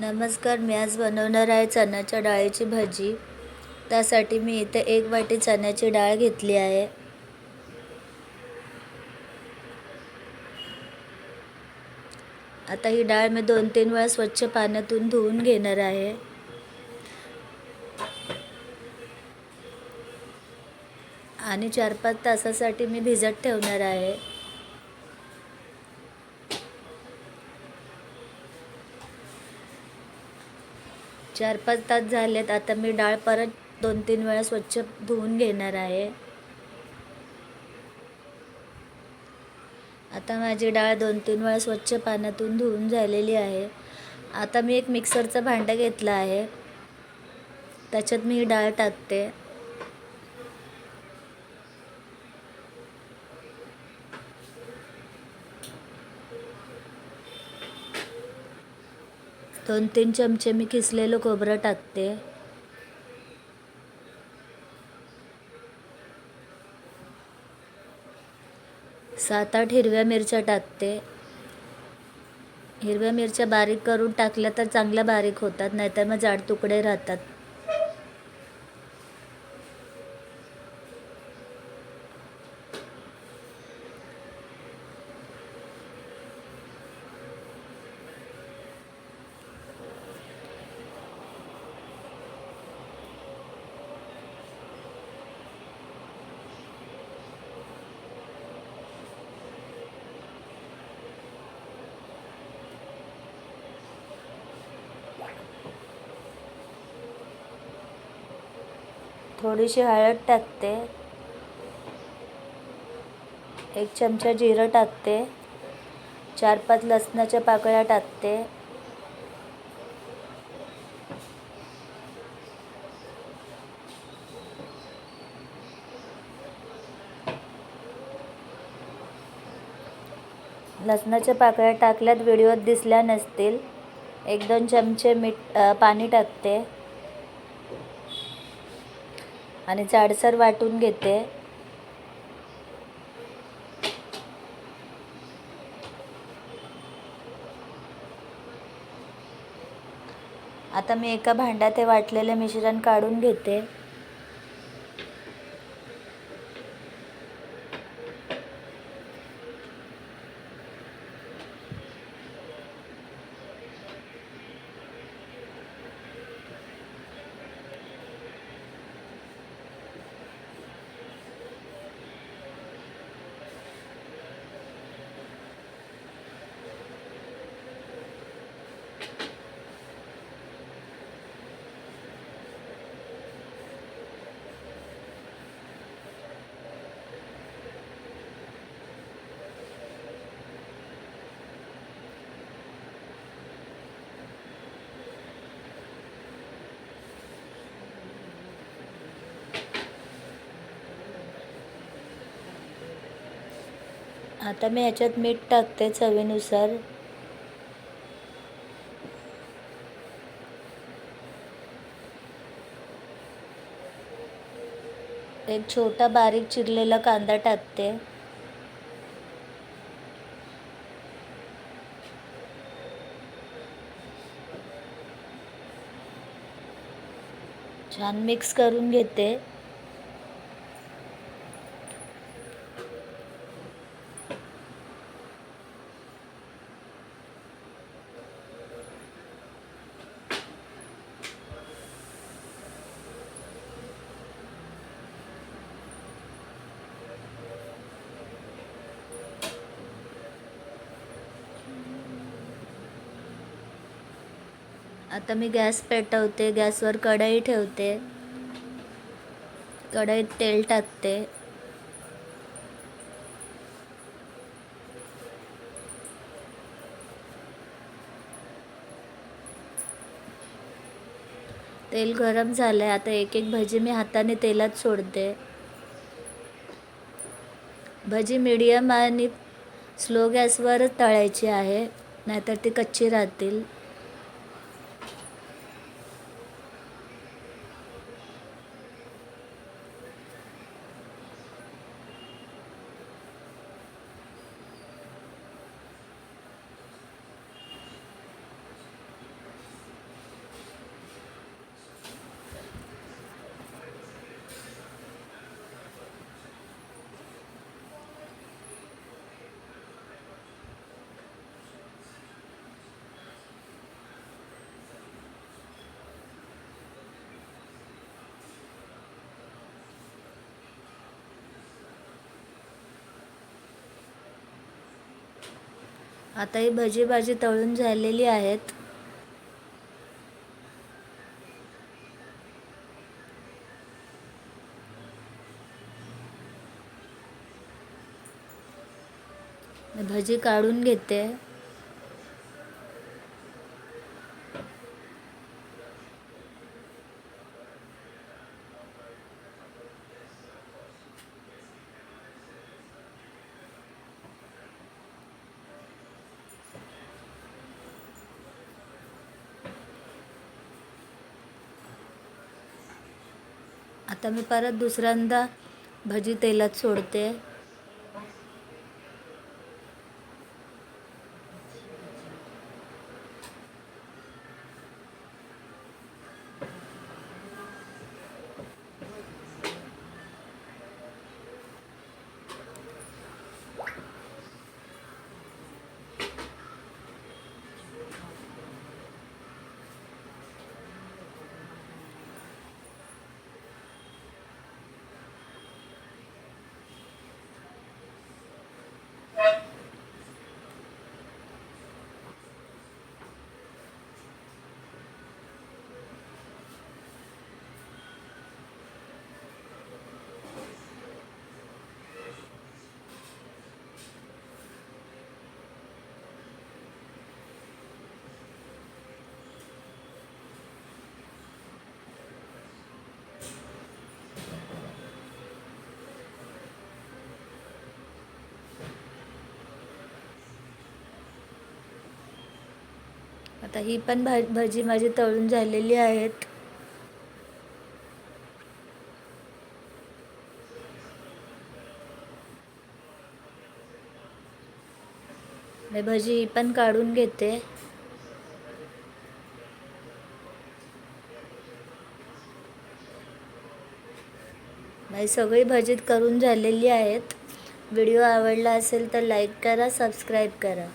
नमस्कार मी आज बनवणार आहे चण्याच्या डाळीची भजी. त्यासाठी मी इथे एक वाटी चण्याची डाळ घेतली आहे. आता ही डाळ मी दोन तीन वेळा स्वच्छ पाण्यातून धुवून घेणार आहे. आणि चार पाच तासासाठी मी भिजत ठेवणार आहे. चार पाच तास झालेत. आता मी डाळ परत दोन तीन वेळा स्वच्छ धुवून घेणार आहे. आता माझी डाळ दोन तीन वेळा स्वच्छ पाण्यातून धुवून झालेली आहे. आता मी एक मिक्सरचं भांडं घेतलं आहे. त्याच्यात मी ही डाळ टाकते. दोन तीन चमचे मी किसलेलं खोबरं टाकते. सात आठ हिरव्या मिरच्या टाकते. हिरव्या मिरच्या बारीक करून टाकल्या तर चांगल्या बारीक होतात नाहीतर मग जाड तुकडे राहतात. थोडीशी हळद टाकते. एक चमचा जिरं टाकते. चार पाच लसणाच्या पाकळ्या टाकते. लसणाच्या पाकळ्या टाकल्यात व्हिडिओत दिसल्या नसतील. एक दोन चमचे मीठ पाणी टाकते. आणि जाडसर वाटून घेते. आता मी एका भांड्यात हे वाटलेले मिश्रण काढून घेते. आता मी ह्याच्यात मीठ टाकते चवीनुसार. एक छोटा बारीक चिरलेला कांदा टाकते. छान मिक्स करून घेते. आता मी गॅस पेटवते गॅसवर कढई ठेवते. कढईत तेल टाकते. तेल गरम झालं आहे आता एक एक भजी मी हाताने तेलात सोडते. भजी मीडियम आणि स्लो गॅसवरच तळायची आहे नाहीतर ती कच्ची राहतील. आता ही भजी भाजी तळून झालेली आहेत. भजी काढून घेते. आता मी परत दुसऱ्यांदा भजी तेलात सोडते. आता ही पण भा भजी माझी तळून झालेली आहेत. मी भजी ही पण काढून घेते. माझी सगळी भजीत करून झालेली आहेत. व्हिडिओ आवडला असेल तर लाईक करा सबस्क्राईब करा.